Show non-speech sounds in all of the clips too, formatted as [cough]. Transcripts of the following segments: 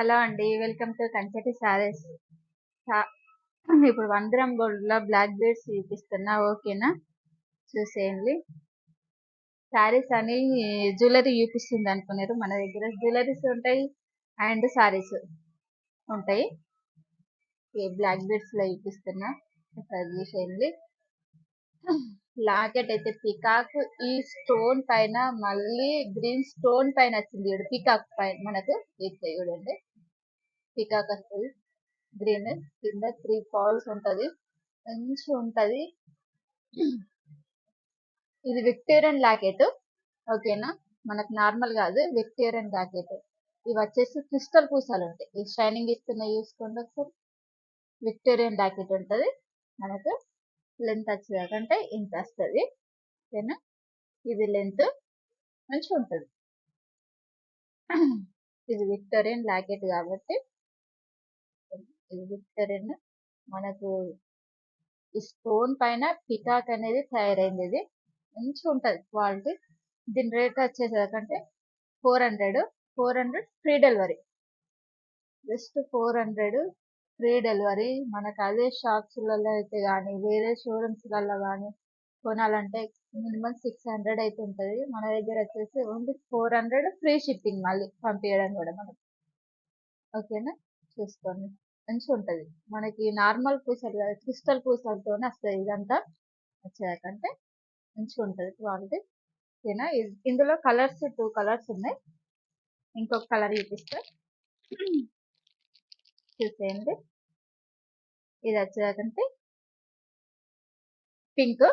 Hello అండి welcome to కంచెటి సారీస్ ఇప్పుడు వన్ గ్రామ్ గోల్డ్లో బ్లాక్ బీడ్స్ చూపిస్తున్నా ఓకేనా? చూసేయండి. సారీస్ అని జ్యువెలరీ చూపిస్తుంది అనుకున్నారు. మన దగ్గర జ్యువెలరీస్ ఉంటాయి అండ్ సారీస్ ఉంటాయి. బ్లాక్ బీడ్స్లో చూపిస్తున్నా ఒకసారి చూసేయండి. లాకెట్ అయితే పికాక్ ఈ స్టోన్ పైన మళ్ళీ గ్రీన్ స్టోన్ పైన వచ్చింది చూడు పికాక్ పైన మనకు ఇస్తాయి చూడండి. పికాక్ అంటది గ్రీన్ కింద త్రీ ఫాల్స్ ఉంటది మంచిగా ఉంటది. ఇది విక్టోరియన్ లాకెట్ ఓకేనా మనకు నార్మల్ కాదు విక్టోరియన్ లాకెట్ ఇవి వచ్చేసి క్రిస్టల్ పూసాలు ఉంటాయి. ఈ షైనింగ్ ఇస్తున్నాయి చూసుకోండి ఒకసారి విక్టోరియన్ లాకెట్ ఉంటుంది. మనకు లెంత్ వచ్చేదాకంటే ఇంత వస్తుంది. ఓకేనా ఇది లెంత్ మంచిగా ఉంటుంది. ఇది విక్టోరియన్ లాకెట్ కాబట్టి చూపిస్తారండి మనకు ఈ స్టోన్ పైన పికాక్ అనేది తయారైంది. ఇది మంచిగా ఉంటుంది క్వాలిటీ దీని rate వచ్చేసరికంటే four hundred four hundred free delivery just four hundred free delivery మనకు అదే షాప్స్లలో అయితే కానీ వేరే షోరూమ్స్లలో కానీ కొనాలంటే మినిమం సిక్స్ హండ్రెడ్ అయితే ఉంటుంది. మన దగ్గర వచ్చేసి only four hundred free shipping మళ్ళీ పంపించడం కూడా మనకి. ఓకేనా చూసుకోండి. మంచిగా ఉంటుంది మనకి నార్మల్ పూసలు క్రిస్టల్ పూసలతోనే వస్తుంది ఇదంతా. వచ్చేదాకంటే మంచిగా ఉంటుంది క్వాలిటీ. ఓకేనా? ఇందులో కలర్స్ టూ కలర్స్ ఉన్నాయి. ఇంకొక కలర్ చూపిస్తే. చూసేయండి. ఇది వచ్చేదాకంటే పింక్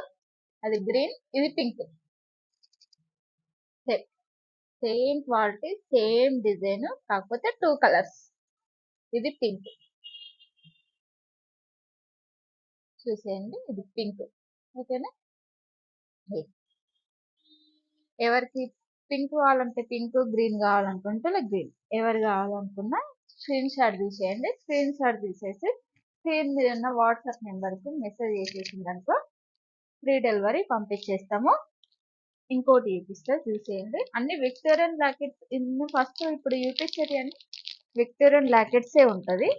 అది గ్రీన్ ఇది pink. Same same quality same design కాకపోతే టూ కలర్స్. ఇది పింక్. చూసేయండి. ఇది పింక్. ఓకేనా? ఎవరికి పింక్ కావాలంటే పింక్ గ్రీన్ కావాలనుకుంటే గ్రీన్. ఎవరు కావాలనుకున్నా స్క్రీన్ షాట్ తీసేయండి. స్క్రీన్ షాట్ తీసేసి స్క్రీన్ మీద ఉన్న వాట్సాప్ నెంబర్కి మెసేజ్ చేసేసిందనుకో ఫ్రీ డెలివరీ పంపించేస్తాము. ఇంకోటి చూపిస్తా చూసేయండి. అన్ని విక్టోరియన్ లాకెట్స్ ఇన్ని ఫస్ట్ ఇప్పుడు చూపించేది అని విక్టోరియన్ లాకెట్సే ఉంటుంది.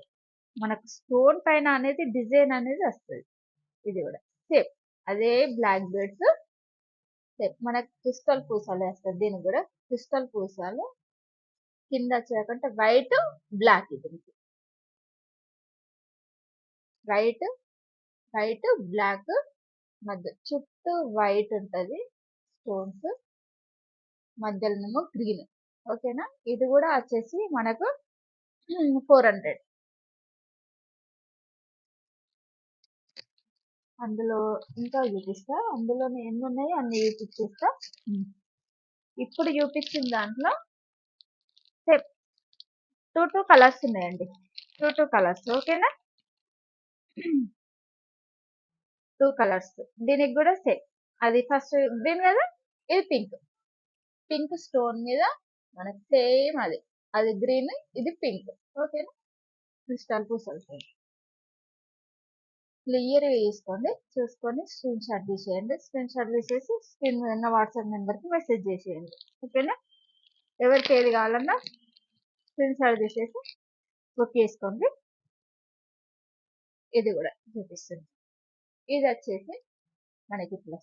మనకు స్టోన్ పైన అనేది డిజైన్ అనేది వస్తుంది. ఇది కూడా. సేమ్ అదే బ్లాక్ బెడ్స్ సేమ్ మనకు క్రిస్టల్ పూసాలు వేస్తారు దీనికి కూడా క్రిస్టల్ పూసాలు. కింద వచ్చాకంటే వైట్ బ్లాక్ దీనికి వైట్ వైట్ బ్లాక్ మధ్య. చుట్టూ వైట్ ఉంటుంది. స్టోన్స్ మధ్యలోనేమో గ్రీన్ ఓకేనా ఇది కూడా వచ్చేసి మనకు ఫోర్ హండ్రెడ్ అందులో ఇంకా చూపిస్తా. అందులో ఎన్ని ఉన్నాయి అన్ని చూపించేస్తా ఇప్పుడు చూపించిన దాంట్లో టూ టూ కలర్స్ ఉన్నాయండి. టూ టూ కలర్స్ ఓకేనా? Two colours. దీనికి కూడా సేమ్. అది ఫస్ట్ గ్రీన్ కదా? ఇది పింక్. పింక్ స్టోన్ మీద మనకి సేమ్ అది. అది గ్రీన్ ఇది పింక్. ఓకేనా? క్రిస్టల్ పూసలు. క్లియర్ వేసుకోండి చూసుకొని స్క్రీన్ షాట్ తీసేయండి. స్క్రీన్ షాట్ తీసేసి స్క్రీన్ మీద ఉన్న వాట్సాప్ నెంబర్కి మెసేజ్ చేసేయండి. ఓకేనా? ఎవరికి ఏది కావాలన్నా స్క్రీన్ షాట్ తీసేసి బుక్ చేసుకోండి. ఇది కూడా చూపిస్తుంది. ఇది వచ్చేసి మనకి ఇట్లా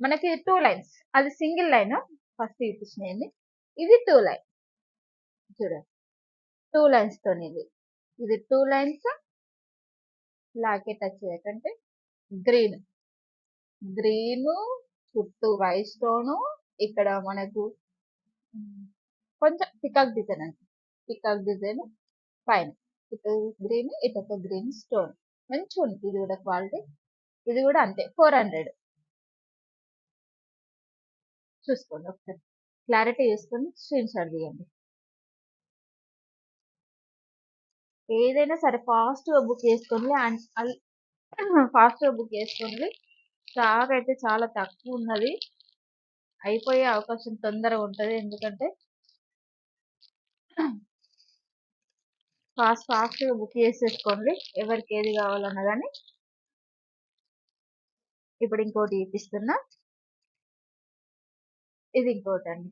మనకి టూ లైన్స్ అది సింగిల్ లైన్ ఫస్ట్ చూపించినాయండి ఇది టూ లైన్ చూడండి. టూ లైన్స్తో ఇది. ఇది టూ లైన్స్ లాకెట్ వచ్చేటంటే గ్రీన్. గ్రీన్ చుట్టూ వైట్ స్టోను ఇక్కడ మనకు కొంచెం పికాక్ డిజైన్ అండి. పికాక్ డిజైన్ పైన. ఇటు గ్రీన్ ఇటు ఒక గ్రీన్ స్టోన్. మంచిగా ఉంది. ఇది కూడా క్వాలిటీ. ఇది కూడా అంతే. Four hundred. చూసుకోండి ఒకసారి. క్లారిటీ చూసుకొని స్క్రీన్ షాట్ తీయండి. ఏదైనా సరే ఫాస్ట్గా బుక్ చేసుకోండి. ఫాస్ట్గా బుక్ చేసుకోండి. స్టాక్ అయితే చాలా తక్కువ ఉన్నది. అయిపోయే అవకాశం తొందరగా ఉంటుంది. ఎందుకంటే ఫాస్ట్ ఫాస్ట్గా బుక్ చేసేసుకోండి. ఎవరికి ఏది కావాలన్నా కానీ ఇప్పుడు ఇంకోటి ఇప్పిస్తున్నా ఇది ఇంకోటి అండి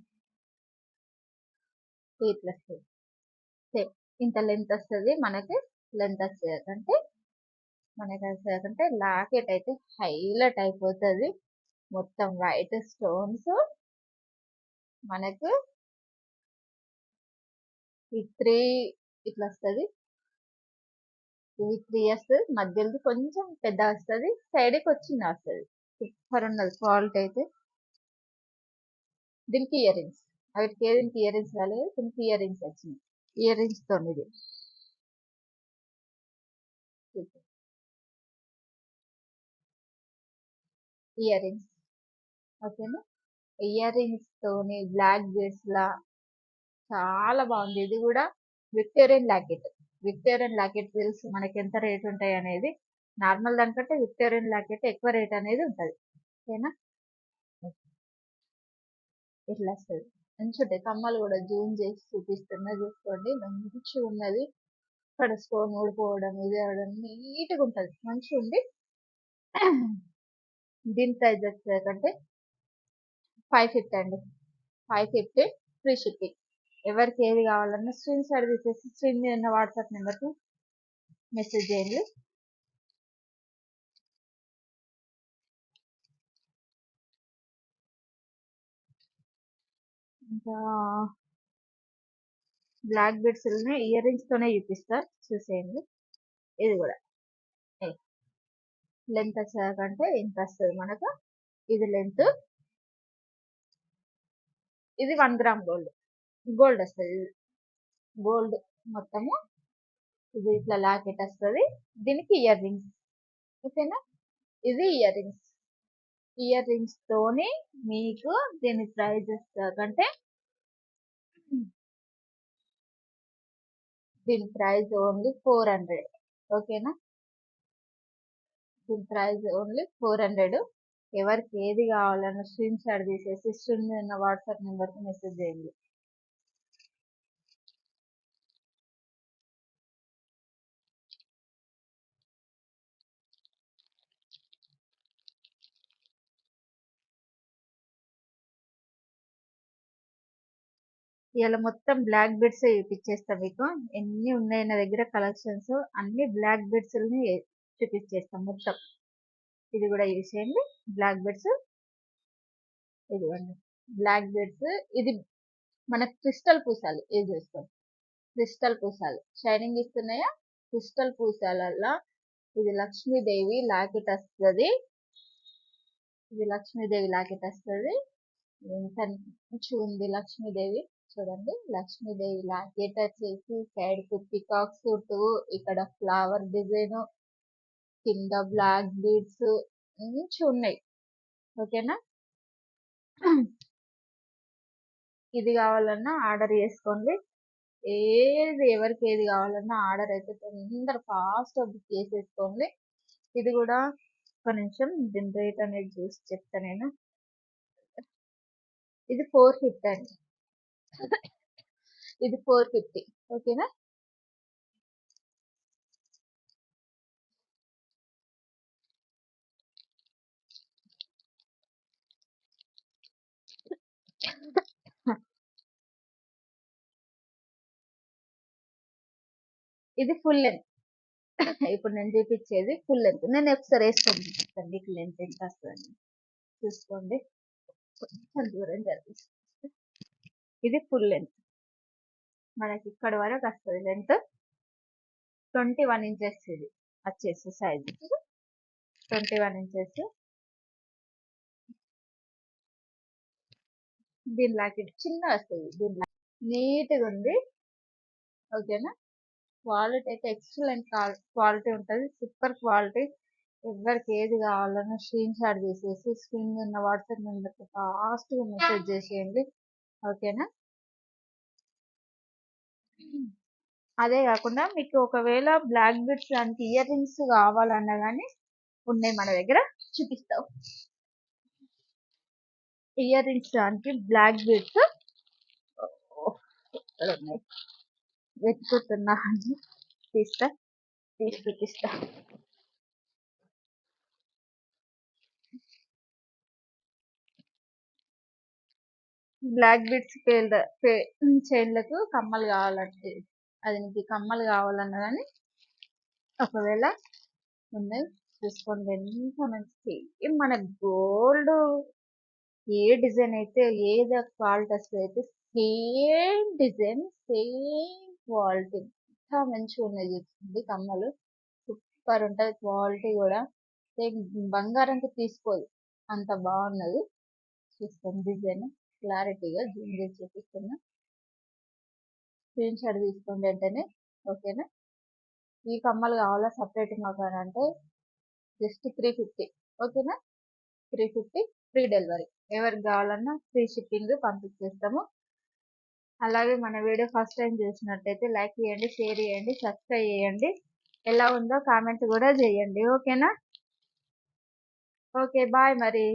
టీ ప్లస్ సేమ్ ఇంత లెంత్ వస్తుంది మనకి లెంత్ వస్తుంది. అంటే మనకి వస్తుంది. లాకెట్ అయితే హైలైట్ అయిపోతుంది. మొత్తం వైట్ స్టోన్స్ మనకు ఈ త్రీ ఇట్లా వస్తుంది. ఇది త్రీ వస్తుంది. మధ్యలో కొంచెం పెద్ద వస్తుంది. సైడ్కి వచ్చింది వస్తుంది. సూపర్ ఉన్నది. క్వాలిటీ అయితే దీనికి ఇయర్ రింగ్స్ వాటికి ఏ దీనికి ఇయర్ రింగ్స్ రాలేదు. దీనికి ఇయర్ రింగ్స్ వచ్చినాయి. ఇయర్ రింగ్స్తో ఇది ఇయర్ రింగ్స్ ఓకేనా ఇయర్ రింగ్స్ తోని బ్లాక్ బీడ్స్ లా చాలా బాగుంది. ఇది కూడా విక్టోరియన్ లాకెట్ విక్టోరియన్ లాకెట్ తెలుసు మనకి ఎంత రేట్ ఉంటాయి అనేది? నార్మల్ దానికంటే విక్టోరియన్ లాకెట్ ఎక్కువ రేట్ అనేది ఉంటుంది. ఓకేనా? ఇట్లా వస్తుంది? మంచి కమ్మలు కూడా జూమ్ చేసి చూపిస్తున్నా చూసుకోండి. మంచిగా ఉన్నది. ఇక్కడ స్టోన్ ఊడిపోవడం ఇది అవడం నీట్గా ఉంటుంది. మంచిగా ఉండి దీని ప్రైస్ వచ్చేకంటే ఫైవ్ ఫిఫ్టీ అండి. Five fifty free shipping. ఎవరికి ఏది కావాలన్నా స్క్రీన్ షాట్ తీసేసి స్క్రీన్ మీద ఉన్న వాట్సాప్ నెంబర్కి మెసేజ్ చేయండి. ఇంకా బ్లాక్ బెడ్స్ ఇయర్ రింగ్స్ తోనే చూపిస్తా. చూసేయండి. ఇది కూడా. లెంత్ వచ్చేకంటే ఇంత వస్తుంది మనకు. ఇది లెంత్. ఇది వన్ గ్రామ్ గోల్డ్. గోల్డ్ వస్తుంది. గోల్డ్ మొత్తము. ఇది ఇట్లా లాకెట్ వస్తుంది. దీనికి ఇయర్ రింగ్స్. ఓకేనా? ఇది ఇయర్ రింగ్స్. ఇయర్ రింగ్స్ తోని మీకు దీని ప్రైజెస్ అంటే దీని ప్రైజ్ ఓన్లీ ఫోర్ హండ్రెడ్. ఓకేనా? దీని ప్రైజ్ ఓన్లీ ఫోర్ హండ్రెడ్. ఎవరికి ఏది కావాలన్నా స్క్రీన్ షాట్ తీసేసి స్క్రీన్ ఉన్న వాట్సాప్ నెంబర్కి మెసేజ్ చేయండి. ఇలా మొత్తం బ్లాక్ బెడ్స్ చూపించేస్తా మీకు. ఎన్ని ఉన్నాయి నా దగ్గర కలెక్షన్స్ అన్ని బ్లాక్ బెడ్స్ చూపించేస్తాం మొత్తం. ఇది కూడా యూజ్ చేయండి బ్లాక్ బెడ్స్ ఇదిగోండి. బ్లాక్ బెడ్స్ ఇది మన క్రిస్టల్ పూసాలు. ఇది చూస్తాం క్రిస్టల్ పూసాలు. షైనింగ్ ఇస్తున్నాయా? క్రిస్టల్ పూసాలల్లో. ఇది లక్ష్మీదేవి లాకెట్ వస్తుంది. ఇది లక్ష్మీదేవి లాకెట్ వస్తుంది. ఎంత మంచిగా ఉంది లక్ష్మీదేవి. చూడండి. లక్ష్మీదేవి లాకెట్ వచ్చేసి సైడ్కు పికాక్ సూట్ ఇక్కడ ఫ్లవర్ డిజైన్ కింద బ్లాక్ బీడ్స్ మంచి ఉన్నాయి. ఓకేనా? ఇది కావాలన్నా ఆర్డర్ చేసుకోండి. ఏది ఎవరికి ఏది కావాలన్నా ఆర్డర్ అయితే తొందర ఫాస్ట్ బుక్ చేసేసుకోండి. ఇది కూడా ఒక నిమిషం దీని రేట్ అనేది చూసి చెప్తా నేను. ఇది ఫోర్ ఫిఫ్టీ అండి. [laughs] ఇది ఫోర్ ఫిఫ్టీ. ఓకేనా? [laughs] ఇది ఫుల్ లెంత్. [laughs] ఇప్పుడు నేను చూపించేది ఫుల్ లెంత్. నేను ఒకసారి వేసుకొని చూపిస్తాను మీకు లెంత్ ఎంత వస్తుంది చూసుకోండి. కొంచెం దూరం జరిగి ఇది ఫుల్ లెంత్ మనకి ఇక్కడ వరకు వస్తుంది లెంత్ ట్వంటీ వన్ ఇంచెస్ ఇది. వచ్చేసి సైజ్ ట్వంటీ వన్ ఇంచెస్ దీనిలాకి లాకెట్ చిన్న వస్తుంది. దీనిలా నీట్గా ఉంది. ఓకేనా క్వాలిటీ అయితే ఎక్సలెంట్ క్వాలిటీ ఉంటుంది. సూపర్ క్వాలిటీ ఎవరికి ఏది కావాలన్నా స్క్రీన్ షాట్ చేసేసి స్క్రీన్ ఉన్న వాట్సాప్ నెంబర్కి ఫాస్ట్గా మెసేజ్ చేసేయండి. ఓకేనా? అదే కాకుండా మీకు ఒకవేళ బ్లాక్ బిట్స్ దానికి ఇయర్ రింగ్స్ కావాలన్నా కానీ ఉన్నాయి మన దగ్గర చూపిస్తాం ఇయర్ రింగ్స్ దానికి బ్లాక్ బిట్స్. ఉన్నాయి. వెతుకుతున్నా. అని తీస్తా తీసి చూపిస్తా. బ్లాక్ బిట్స్ పేల్ చైన్లకు కమ్మలు కావాలంటే అది నీకు కమ్మలు కావాలన్నా కానీ ఒకవేళ ఉన్నాయి చూసుకోండి ఎంత మంచి సేమ్ మన గోల్డ్ ఏ డిజైన్ అయితే ఏదో క్వాలిటీ వస్తుంది అయితే సేమ్ డిజైన్ సేమ్ క్వాలిటీ. ఎంత మంచిగా ఉన్నాయి చూస్తుంది కమ్మలు. సూపర్ ఉంటుంది క్వాలిటీ కూడా. సేమ్ బంగారంకి తీసుకోదు అంత బాగున్నది. చూసుకోండి డిజైన్. క్లారిటీగా జూమ్ చేసి చూపిస్తున్నా. స్క్రీన్ షాట్ తీసుకోండి వెంటనే ఓకేనా? ఈ కమ్మలు కావాలా? సపరేట్ మాకు అంటే జస్ట్ త్రీ ఫిఫ్టీ ఓకేనా? Three fifty free delivery. ఎవరికి కావాలన్నా ఫ్రీ షిప్పింగ్ పంపించేస్తాము. అలాగే మన వీడియో ఫస్ట్ టైం చూసినట్టయితే లైక్ చేయండి షేర్ చేయండి సబ్స్క్రైబ్ చేయండి. ఎలా ఉందో కామెంట్ కూడా చేయండి ఓకేనా? ఓకే బాయ్ మరి.